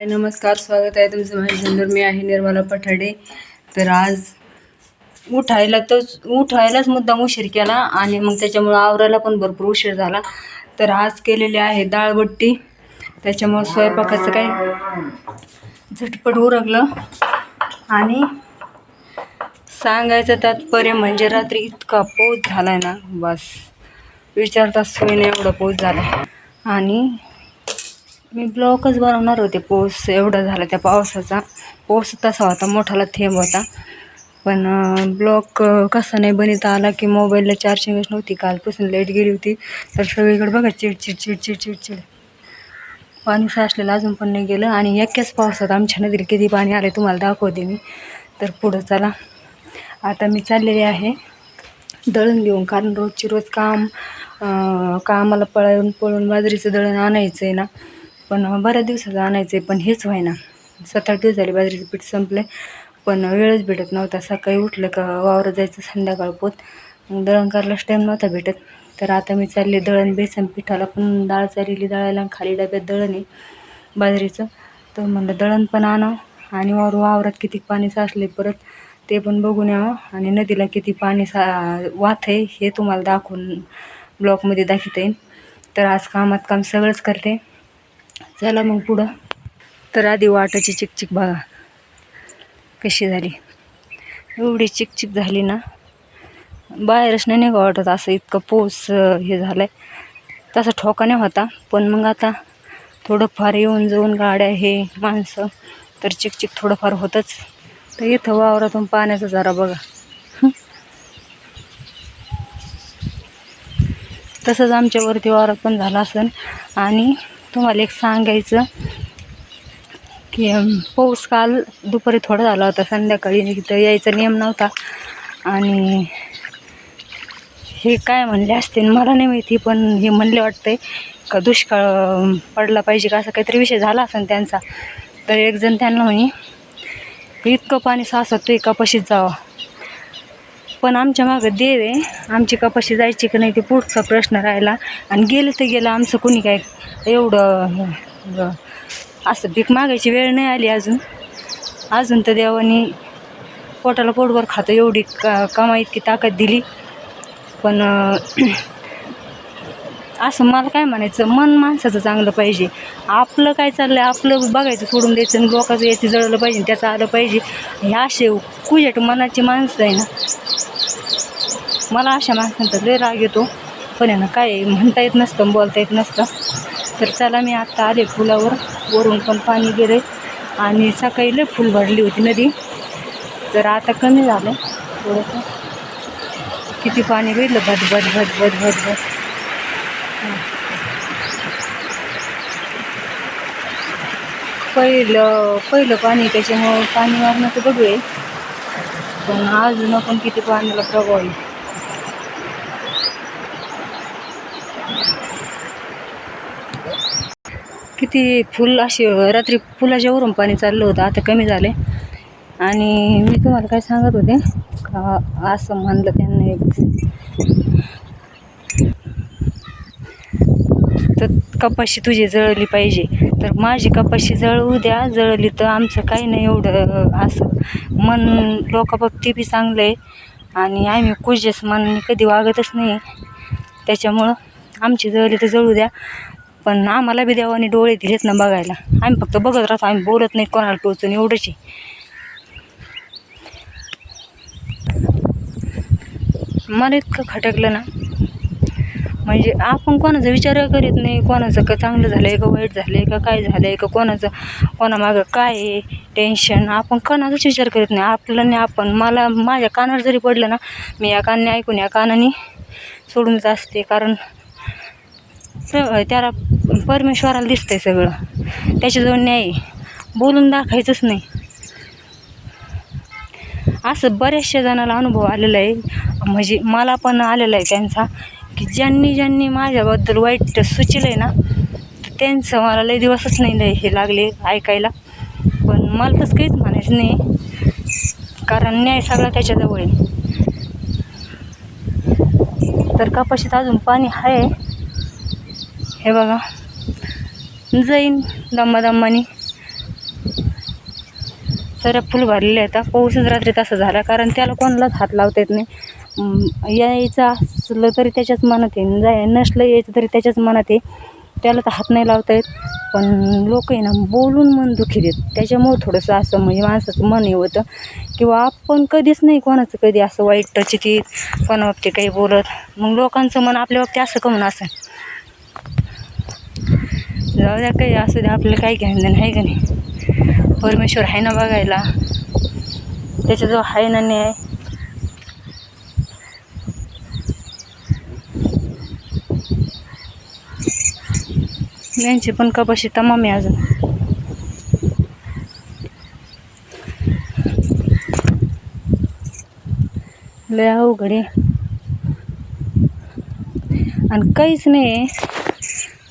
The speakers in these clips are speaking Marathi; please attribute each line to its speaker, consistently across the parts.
Speaker 1: नमस्कार स्वागत आहे तुमचं माझ्या सुंदर मी आहे निर्मला पठाडे. तर आज उठायला तर उठायलाच मुद्दाम उशीर केला आणि मग त्याच्यामुळं आवरायला पण भरपूर उशीर झाला. तर आज केलेली आहे डाळबट्टी त्याच्यामुळं स्वयंपाकाचं काही झटपट उरकलं. आणि सांगायचं तात्पर्य म्हणजे रात्री इतका पाऊस झाला आहे ना बस. विचारताच सोयीने एवढा पाऊस झाला. आणि मी ब्लॉकच बनवणार होते. पाऊस एवढा झाला त्या पावसाचा. पाऊस तसा होता मोठाला थेंब होता. पण ब्लॉक कसा नाही बनवता आला की मोबाईलला चार्जिंगच नव्हती. कालपासून लाइट गेली होती. तर सगळीकडे बघा चिडचिड चिडचिड चिडचिड पाणी साचलेलं अजून पण नाही गेलं. आणि एकच पावसात आमच्या नदीला किती पाणी आले तुम्हाला दाखवते मी. तर पुढं चला. आता मी चाललेली आहे दळण घेऊन. कारण रोजची रोज काम कामाला पळून पळून बाजरीचं दळण आणायचं आहे ना. पण बऱ्याच दिवसाचं आणायचं आहे पण हेच व्हायना. सात आठ दिवस झाले बाजरीचं पीठ संपलं पण वेळच भेटत नव्हता. सकाळी उठलं का वावरं जायचं संध्याकाळ पोत. मग दळण करायलाच टाईम नव्हता भेटत. तर आता मी चालले दळण बेसन पिठाला पण डाळ चाललेली दळायला खाली डब्यात दळण आहे बाजरीचं. तर म्हणलं दळण पण आणावं आणि वावर वावरात किती पाणी साचले परत ते पण बघून यावं. आणि नदीला किती पाणी सा वाथ आहे हे तुम्हाला दाखवून ब्लॉकमध्ये दाखवता येईल. तर आज कामात काम सगळंच करते. चला मग पुढं. तर आधी वाटाची चिकचिक बघा. कशी झाली. एवढी चिकचिक झाली ना. बाहेरच नाही नाही का वाटत असं इतकं पोस हे झालं आहे तसा ठोका होता. पण मग आता थोडंफार येऊन जाऊन गाड्या हे माणसं तर चिकचिक थोडंफार होतंच. तर इथं वावरातून पाण्याचा जरा बघा. तसंच आमच्यावरती वावरात पण झालं असेल आणि तुम्हाला एक सांगायचं की पाऊस काल दुपारी थोडा झाला होता संध्याकाळी इथं यायचा नियम नव्हता. आणि हे काय म्हणले असते मला नाही माहिती पण हे म्हणले वाटतंय का दुष्काळ पडला पाहिजे का असा काहीतरी विषय झाला असेल त्यांचा. तर एकजण त्यांना म्हणे इतकं पाणी साचतोय कपाशीत जावं. पण आमच्या मागं देव आहे. आमची कपाशी जायची की नाही ते पुढचा प्रश्न राहिला. आणि गेलं तर गेलं आमचं कोणी काय एवढं असं भीक मागायची वेळ नाही आली अजून. अजून तर देवानी पोटाला पोटभर खातं एवढी का कामा इतकी ताकद दिली. पण असं मला काय म्हणायचं मन माणसाचं चांगलं पाहिजे. आपलं काय चाललं आहे आपलं बघायचं सोडून द्यायचं आणि लोकांचं याचं जळलं पाहिजे त्याचं आलं पाहिजे. हे असे कुजट मनाची माणसं आहे ना. मला अशा माणसांचा लय राग येतो. पण आहे ना काय म्हणता येत नसतं बोलता येत नसतं. तर चला मी आत्ता आले फुलावर वरून पण पाणी गेले आणि सकाळी लय फुल भरली होती नदी. तर आता कमी झालं थोडंसं. किती पाणी गेलं? भद भद भद भद भद भद. पहिलं पहिलं पाणी त्याच्यामुळं पाणी मारणं तर बघूया. पण अजून पण किती पाण्याला प्रभाव आहे. किती फुल अशी रात्री फुलाच्या वरून पाणी चाललं होतं आता कमी झाले आणि मी तुम्हाला काय सांगत होते का असं म्हणलं त्यांना तर कपाशी तुझी जळली पाहिजे. तर माझी कपाशी जळवू द्या जळली तर आमचं काही नाही एवढं असं. मन लोकाबाबती बी चांगलं आहे आणि आम्ही कुजेस मनाने कधी वागतच नाही. त्याच्यामुळं आमची जळली तर जळू द्या. पण आम्हाला बी देवाने डोळे दिलेत ना बघायला. आम्ही फक्त बघत राहतो आम्ही बोलत नाही कोणाला टोचून एवढंच मला इतकं खटकलं ना. म्हणजे आपण कोणाचा विचार करीत नाही कोणाचं का चांगलं झालं आहे का वाईट झालं आहे का काय झालं आहे का कोणाचं कोणामागं काय आहे टेन्शन आपण कोणाचाच विचार करीत नाही. आपलं नाही आपण मला माझ्या कानावर जरी पडलं ना मी या कानाने ऐकून या कानाने सोडूनच असते. कारण त्याला परमेश्वराला दिसतंय सगळं. त्याच्याजवळ न्याय बोलून दाखायचंच नाही. असं बऱ्याचशा जणाला अनुभव आलेला आहे. म्हणजे मला पण आलेला आहे त्यांचा की ज्यांनी ज्यांनी माझ्याबद्दल वाईट सुचलं आहे ना तर त्यांचं मला लय दिवसच नाही लय हे लागले ऐकायला. पण मला तसं काहीच म्हणायचं नाही. कारण न्याय सगळा त्याच्याजवळ आहे. तर कपाशीत अजून पाणी आहे. हे बघा. जाईन दम्मादम्मानी सऱ्या फुल भरलेले आहेत पाऊसच रात्री तसा झाला कारण त्याला कोणालाच हात लावता येत नाही. यायचं असलं तरी त्याच्याच मनात आहे. जाय नसलं यायचं तरी त्याच्याच मनात आहे. त्याला तर हात नाही लावता येत. पण लोक आहे ना बोलून मन दुखी देत. त्याच्यामुळं थोडंसं असं म्हणजे माणसाचं मन हे होतं. किंवा आपण कधीच नाही कोणाचं कधी असं वाईट टचितीत कोणाबाबतीत काही बोलत. मग लोकांचं मन आपल्या बाबतीत असं कमून असं जाऊ द्या काही असू द्या आपल्याला काही घेणं देणं आहे का नाही? परमेश्वर आहे ना बघायला. त्याच्याजवळ आहे ना न्याय. यांची पण कपाशी तमाम आहे अजून. लय अवघड आहे. आणि काहीच नाही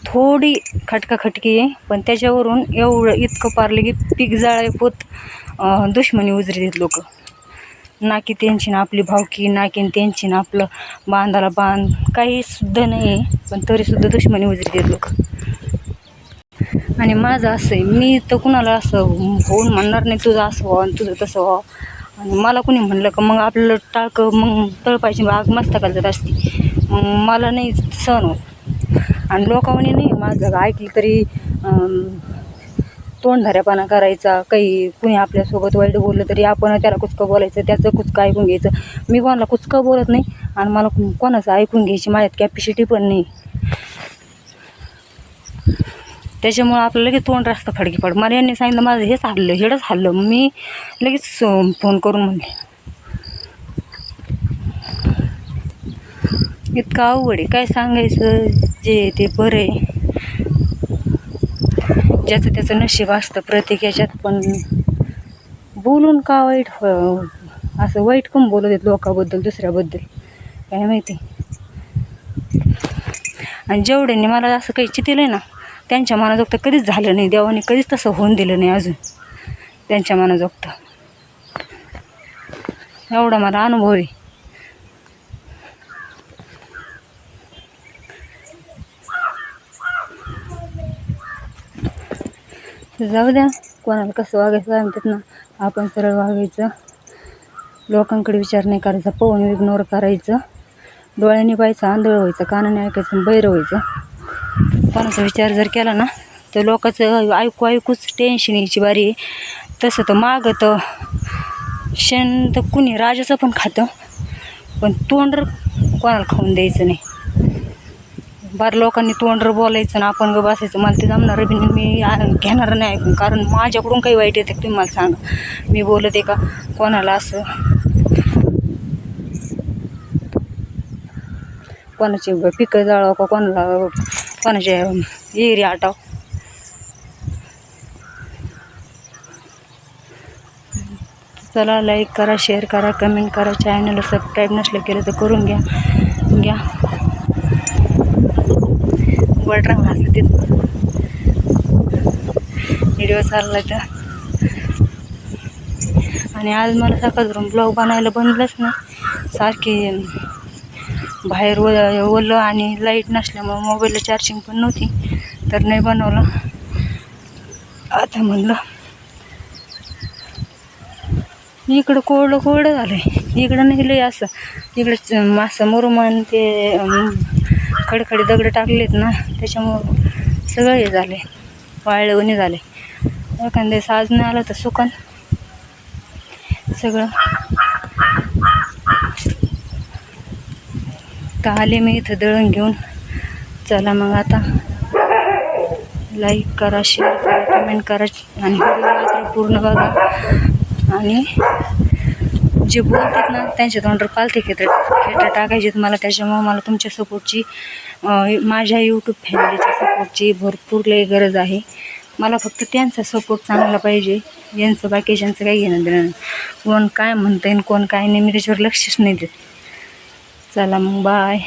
Speaker 1: थोडी खटकाखटकी आहे. पण त्याच्यावरून एवढं इतकं पारलं की पीक जाळाय पोत दुश्मनी उजरी देत लोक. ना की त्यांची ना आपली भावकी ना की त्यांची ना आपलं बांधाला बांध. काही सुद्धा नाही आहे पण तरीसुद्धा दुश्मनी उजरी देत लोक. आणि माझं असं आहे मी तर कुणाला असं होऊन म्हणणार नाही तुझं असं व्हा आणि तुझं तसं व्हा आणि मला कुणी म्हणलं का मग आपलं टाळकं मग तळपायची आग मस्तकाला जात असते. मग मला नाही सहन होत. आणि लोकांनी नाही माझं ऐकलं तरी तोंडधाऱ्यापणा करायचा काही कुणी आपल्यासोबत वाईट बोललं तरी आपण त्याला कुचकं बोलायचं त्याचं कुचकं ऐकून घ्यायचं. मी कोणाला कुचकं बोलत नाही आणि मला कोणाचं ऐकून घ्यायची माझ्यात कॅपॅसिटी पण नाही. त्याच्यामुळं आपलं लगेच तोंड रास्त फडकी पड मला यांनी सांगितलं माझं हेच हल्लं हेडच हल्लं. मी लगेच फोन करून म्हणले. इतकं अवघड आहे. काय सांगायचं? जे ते बरं आहे. ज्याचं त्याचं नशीब असतं प्रत्येक याच्यात पण बोलून का वाईट हो, असं वाईट कम बोलत आहेत लोकांबद्दल दुसऱ्याबद्दल? काय माहिती? आणि जेवढ्यांनी मला असं काही चितिलं आहे ना त्यांच्या मनाजोगतं कधीच झालं नाही. देवाने कधीच तसं होऊन दिलं नाही अजून त्यांच्या मनाजोगतं. एवढा मला अनुभव आहे. जाऊ द्या कोणाला कसं वागायचं सांगतात ना. आपण सरळ वागायचं. लोकांकडे विचार नाही करायचा. पोहून इग्नोर करायचं. डोळ्याने पाहायचं आंधळ व्हायचं कानाने ऐकायचं बैर व्हायचं. कोणाचा विचार जर केला ना तर लोकांचं ऐकू ऐकूच टेन्शन यायची बारी. आहे तसं तर मागं तर शेण तर कुणी राजाचं पण खातं. पण तोंड कोणाला खाऊन द्यायचं नाही. बार लोकांनी तोंडर बोलायचं ना आपण ग बसायचं. मला ते जमणार बी नाही. मी घेणार नाही. ऐकून कारण माझ्याकडून काही वाईट येते तुम्ही मला सांगा. मी बोलते का? कोणाला असं? कोणाची पिकं जाळव का? कोणाला कोणाचे एरी आटाव? चला लाईक करा शेअर करा कमेंट करा. चॅनलला सबस्क्राईब नसलं केलं तर करून घ्या. घ्या. वडरांग असं तिथं. व्हिडिओ चालला तर. आणि आज मला सकाळपासून ब्लॉग बनायला बनलंच नाही. सारखे बाहेर व ओलं आणि लाइट नसल्यामुळं मोबाईलला चार्जिंग पण नव्हती. तर नाही बनवलं. आता म्हणलं इकडं कोरडं कोरडं झालं आहे इकडं नाही लय असं. इकडं मासं मुरुमन ते खडखडे दगड टाकलेत ना त्याच्यामुळं सगळं हे झाले. वाळले उन्हे झाले एखाद्या साज नाही आलं तर सुकन. सगळं. तर आले मी इथं दळण घेऊन. चला मग आता. लाईक करा शेअर करा कमेंट करा आणि व्हिडिओ मात्र पूर्ण बघा. आणि जे बोलतात ना त्यांच्या तोंडावर पालथे खेटर खेटर टाकायचे मला त्याच्यामुळं मला तुमच्या सपोर्टची माझ्या यूट्यूब फॅमिलीच्या सपोर्टची भरपूर लई गरज आहे. मला फक्त त्यांचा सपोर्ट चांगला पाहिजे. यांचं बाकीच्यांचं काही घेणं देणं नाही. कोण काय म्हणतं येईल कोण काय नाही मी त्याच्यावर लक्षच नाही देत. चला मग बाय